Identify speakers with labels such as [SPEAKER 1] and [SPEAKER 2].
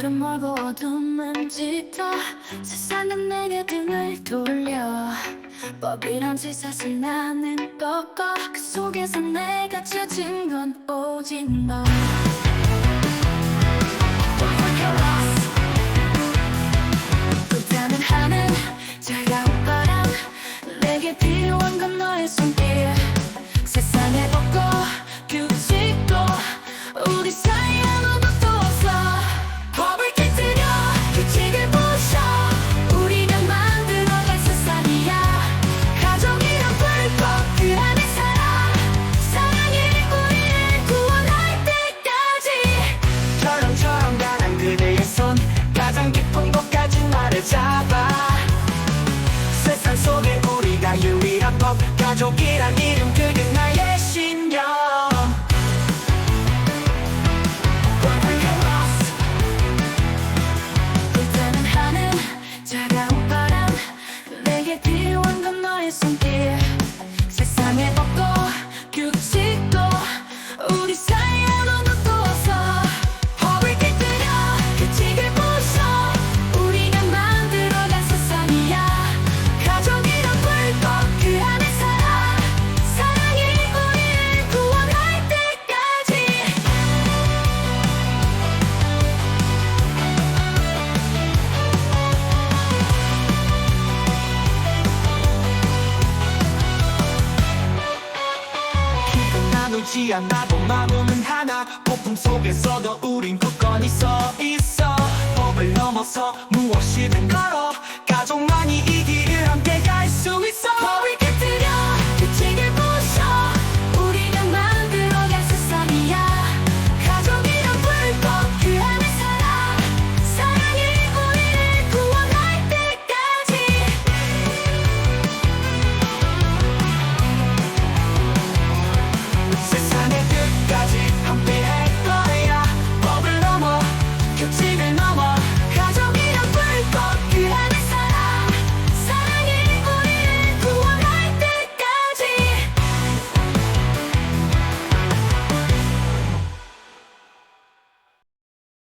[SPEAKER 1] 길은 멀고 어둠은 짙어 세상은 내게 등을 돌려. 법이란 짓을 나는 꺾어 그 속에서 내가 찾은 건 오직 너 법 가족이란
[SPEAKER 2] 이름 그게 나의 신념
[SPEAKER 1] 불타는 하늘 차가운 바람 내게 필요한 건 너의 손길. 세상에 없고 규칙
[SPEAKER 2] 기분 나누지 않아도 마음은 하나. 폭풍 속에서도 우린 굳건히 서 있어. 법을 넘어서 무엇이든 걸어. 가족만이